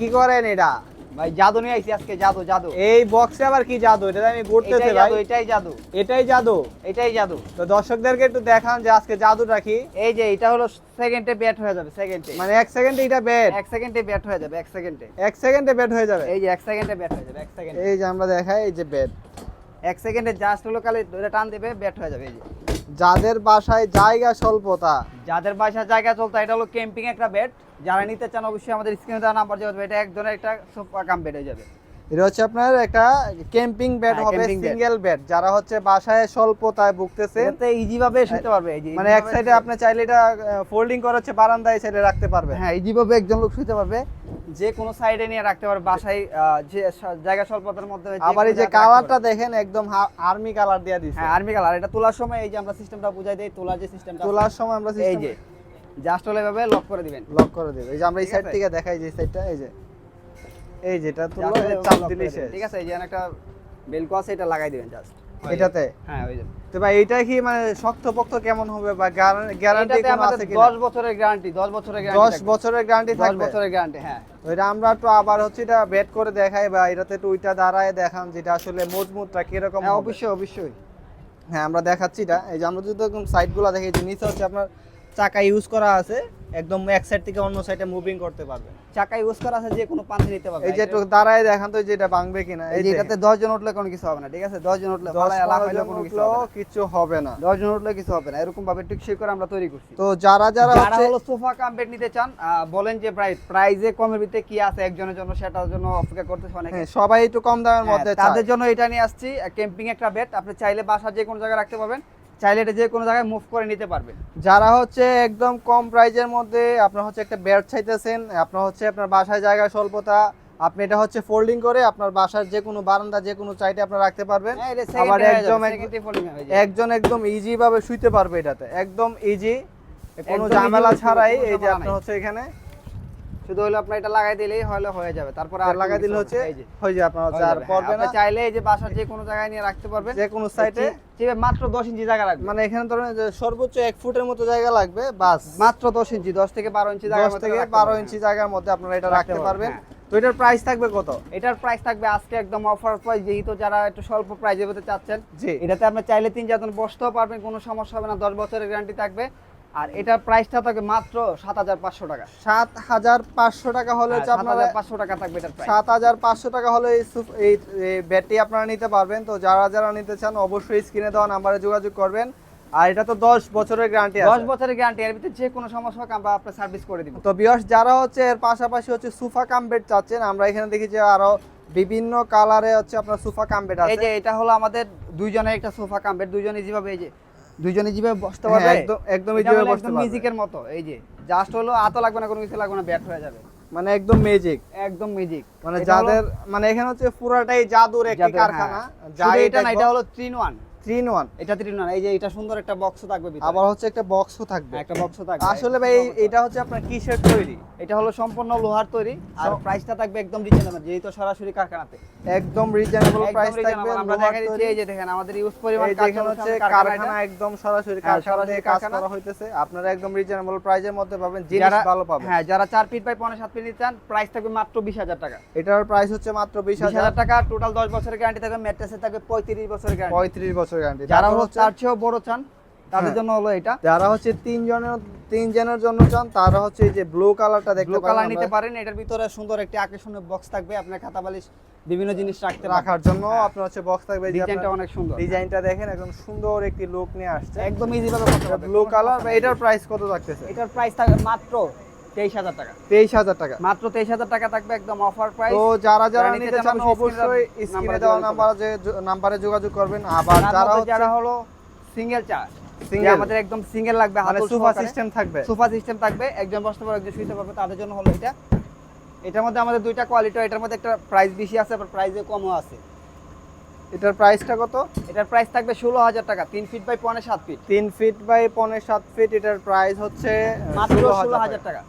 কি করেন এটা? ভাই জাদু নিয়ে আইছি আজকে জাদু জাদু। এই বক্সে আবার কি জাদু? এটা আমি এটাই ভাই। জাদু এটাই জাদু। এটাই জাদু? এটাই জাদু। তো দর্শকদেরকে একটু দেখান যে আজকে জাদুটা কি। এই যে এটা হলো সেকেন্ডে ব্যাট হয়ে যাবে সেকেন্ডে মানে এক সেকেন্ডে এটা ব্যাট এক সেকেন্ডে ব্যাট হয়ে যাবে এক সেকেন্ডে এক সেকেন্ডে ব্যাট হয়ে যাবে? এই যে এক সেকেন্ডে ব্যাট হয়ে যাবে এক সেকেন্ডে এই যে আমরা দেখাই এই যে বেড এক সেকেন্ডে জাস্ট হলো খালি ধরে টান দেবে ব্যাট হয়ে যাবে এই যে। যাদের বাসায় জায়গা স্বল্পতা। যাদের বাসায় জায়গা স্বল্পতা এটা হলো ক্যাম্পিং একটা বেড যারা নিতে চান, অবশ্যই আমাদের স্ক্রিনে দেওয়া নাম্বার যোগাযোগ এটা এক ধরনের একটা সোফা কাম বেড হয়ে যাবে। এটা হচ্ছে আপনার একটা ক্যাম্পিং বেড হ্যাঁ, হবে সিঙ্গেল বেড যারা হচ্ছে বাসায় স্বল্পতায় ভুগতেছে এতে ইজি ভাবে শুতে পারবে মানে এক সাইডে আপনি চাইলে এটা ফোল্ডিং করে হচ্ছে বারান্দায় সাইডে রাখতে পারবেন। হ্যাঁ ইজি ভাবে একজন লোক শুতে পারবে। যে কোনো সাইডে নিয়ে রাখতে পারবে বাসায় যে জায়গা স্বল্পতার মধ্যে আবার এই যে কালারটা দেখেন একদম আর্মি কালার দিয়ে দিছে। হ্যাঁ আর্মি কালার এটা তোলার সময় এই যে আমরা সিস্টেমটা বুঝাই দেই তোলার যে সিস্টেমটা তোলার সময় আমরা এই যে জাস্ট হলে এভাবে লক করে দিবেন। লক করে দেব। এই যে আমরা এই সাইড থেকে দেখাই যে সাইডটা এই যে। এই যেটা চাপ দিলেই শেষ। ঠিক আছে এই যে একটা বেলকো আছে এটা লাগাই দিবেন জাস্ট এটাতে? হ্যাঁ ওই যে। তো ভাই এটা কি মানে শক্ত পোক্ত কেমন হবে বা গ্যারান্টি কোনো আছে কি 10 বছরের গ্যারান্টি 10 বছরের গ্যারান্টি 10 বছরের গ্যারান্টি 10 বছরের গ্যারান্টি হ্যাঁ। তো এটা আমরা একটু আবার হচ্ছে এটা বেট করে দেখাই বা এটাতে একটু ওইটা দাঁড়ায় দেখান যেটা আসলে মজবুতটা কীরকম হ্যাঁ হবে। অবশ্যই অবশ্যই। হ্যাঁ আমরা দেখাচ্ছি এটা। এই যে আমরা যদি একদম সাইডগুলো দেখি যে নিচে হচ্ছে আপনার চাকা ইউজ করা আছে একদম এক সাইড থেকে অন্য সাইডে মুভিং করতে পারবে। চাকা ইউজ করা আছে যে কোনো পান্থে নিতে পারবে। এই যে একটু দাঁড়ায় দেখান তো যে এটা ভাঙবে কিনা। এই যে এটাতে 10 জন উঠলে কোনো কিছু হবে না ঠিক আছে? 10 জন উঠলে ফালায় লাভ হইলে কোনো কিছু হবে না। কিছু হবে না। 10 জন উঠলে কিছু হবে না। এরকম ভাবে টিকসই করে আমরা তৈরি করছি। তো যারা যারা যারা হলো সোফা কাম বেড নিতে চান বলেন যে প্রাইস প্রাইজে কমের ভিতরে কি আছে একজনের জন্য সেটার জন্য অপেক্ষা করতেছে অনেকে। হ্যাঁ, সবাই একটু কম দামের হ্যাঁ, মধ্যে তাদের জন্য এটা নিয়ে আসছি। ক্যাম্পিং একটা বেড আপনি চাইলে বাসা যে কোনো জায়গায় রাখতে পারবেন। চাইলে এটা যে কোনো জায়গায় মুভ করে নিতে পারবেন। যারা হচ্ছে একদম কম প্রাইজের মধ্যে আপনার হচ্ছে একটা বেড চাইতেছেন আপনার হচ্ছে আপনার বাসায় জায়গা স্বল্পতা আপনি এটা হচ্ছে ফোল্ডিং করে আপনার বাসার যে কোনো বারান্দা যে কোনো চাইতে আপনি রাখতে পারবেন। হ্যাঁ, আবার একদম। একজন একদম ইজি ভাবে শুইতে পারবে এটাতে। একদম ইজি কোনো ঝামেলা ছাড়াই এই যে আপনার হচ্ছে এখানে শুধু হলো আপনার এটা লাগাই দিলেই হলে হয়ে যাবে। তারপরে আর লাগাই দিলে হচ্ছে হয়ে যাবে আপনার আর পড়বে না চাইলে এই যে বাসার যে কোনো জায়গায় নিয়ে রাখতে পারবেন। যে কোনো সাইডে চিপে মাত্র 10 ইঞ্চি জায়গা রাখবে মানে এখানে ধরেন সর্বোচ্চ এক ফুটের মতো জায়গা লাগবে বাস। মাত্র 10 ইঞ্চি 10 থেকে 12 ইঞ্চি জায়গা দশ থেকে বারো ইঞ্চি জায়গার মধ্যে আপনারা এটা রাখতে পারবেন তো এটার প্রাইস থাকবে কত? এটার প্রাইস থাকবে আজকে একদম অফার প্রাইস যেহেতু যারা একটু স্বল্প প্রাইজের মধ্যে চাচ্ছেন জি। এটাতে আপনি চাইলে তিন চারজন বসতেও পারবেন কোনো সমস্যা হবে না। দশ বছরের গ্যারান্টি থাকবে। আর এটার প্রাইসটা থাকবে মাত্র সাত হাজার পাঁচশো টাকা। সাত হাজার পাঁচশো টাকা হলে সাত হাজার পাঁচশো টাকা থাকবে এটার সাত হাজার পাঁচশো টাকা হলে এই এই এই ব্যাটটি আপনারা নিতে পারবেন। তো যারা যারা নিতে চান অবশ্যই স্ক্রিনে দেওয়া নাম্বারে যোগাযোগ করবেন। আর এটা তো দশ বছরের গ্যারান্টি দশ বছরের গ্যারান্টি এর ভিতরে যে কোনো সমস্যা হোক আমরা আপনার সার্ভিস করে দিব। তো বিয়স যারা হচ্ছে এর পাশাপাশি হচ্ছে সুফা কাম বেড চাচ্ছেন আমরা এখানে দেখি যে আরও বিভিন্ন কালারে হচ্ছে আপনার সুফা কাম বেড এই আছে। যে এটা হলো আমাদের দুইজনের একটা সোফা কাম্পেট দুইজনে যেভাবে এই যে দুইজনে যেভাবে বসতে হ্যাঁ, পারবে একদম একদম এটা ইজিভাবে বসতে পারবে। মিউজিকের মতো এই যে জাস্ট হলো আতো লাগবে না কোনো কিছু লাগবে না ব্যাট হয়ে যাবে। মানে একদম ম্যাজিক একদম ম্যাজিক মানে যাদের মানে এখানে হচ্ছে পুরাটাই জাদুর একটি কারখানা যা হ্যাঁ। এটা না এটা হলো three in one three in এটা থ্রি ইন ওয়ান এই যে এটা সুন্দর একটা বক্স থাকবে ভিতরে। আবার হচ্ছে একটা বক্সও থাকবে। একটা বক্স থাকবে। আসলে ভাই এটা হচ্ছে আপনার কিসের তৈরি? এটা হলো সম্পূর্ণ লোহার তৈরি। আর প্রাইসটা থাকবে একদম রিজনেবল যেহেতু সরাসরি কারখানাতে। একদম রিজনেবল প্রাইস থাকবে আমরা দেখা দিচ্ছি এই যে দেখেন আমাদের ইউজ পরিমাণ এই হচ্ছে হচ্ছে কারখানা কারখানা একদম সরাসরি কারখানা থেকে কাজ করা হইতেছে। আপনারা একদম রিজনেবল প্রাইসের মধ্যে পাবেন জিনিস যারা ভালো পাবেন। হ্যাঁ যারা চার ফিট বাই পনেরো সাত ফিট নিতে চান প্রাইস থাকবে মাত্র বিশ হাজার টাকা। এটার প্রাইস হচ্ছে মাত্র বিশ বিশ হাজার হাজার টাকা টোটাল দশ বছরের গ্যারান্টি থাকবে ম্যাট্রেসে থাকবে পঁয়ত্রিশ বছরের গ্যারান্টি পঁয়ত্রিশ বছর গ্যারান্টি যারা হলো তার চেয়েও বড় চান তাদের হ্যাঁ। জন্য হলো এটা। যারা হচ্ছে তিন জনের তিন জনের জন্য চান তারা হচ্ছে এই যে ব্লু কালারটা দেখতে ব্লু কালার নিতে পারেন এটার ভিতরে সুন্দর একটি আকর্ষণীয় বক্স থাকবে আপনার খাতা বালিশ বিভিন্ন জিনিস রাখতে রাখার জন্য আপনার হচ্ছে বক্স থাকবে ডিজাইনটা অনেক সুন্দর। ডিজাইনটা দেখেন একদম সুন্দর একটি লুক নিয়ে আসছে। একদম ইজি ভাবে ব্লু কালার এটার প্রাইস কত থাকতেছে? এটার প্রাইস থাকবে মাত্র তেইশ হাজার টাকা। তেইশ হাজার টাকা। মাত্র তেইশ হাজার টাকা থাকবে একদম অফার প্রাইস তো যারা যারা যারা নিতে নিতে চান চান অবশ্যই অবশ্যই স্ক্রিনে স্ক্রিনে দেওয়া দেওয়া নাম্বারে নাম্বারে যোগাযোগ করবেন। আবার যারা যারা হলো সিঙ্গেল চা আমাদের একদম সিঙ্গেল লাগবে মানে সোফা সিস্টেম থাকবে। সোফা সিস্টেম থাকবে একজন বসতে পারবে একজন শুইতে পারবে তাদের জন্য হলো এটা। এটার মধ্যে আমাদের দুইটা কোয়ালিটি এটার মধ্যে একটা প্রাইস বেশি আছে আবার প্রাইসে কমও আছে। এটার প্রাইসটা কত? এটার প্রাইস থাকবে ষোলো হাজার টাকা তিন ফিট বাই পনেরো সাত ফিট তিন ফিট বাই পনেরো সাত ফিট এটার প্রাইস হচ্ছে মাত্র ষোলো হাজার টাকা।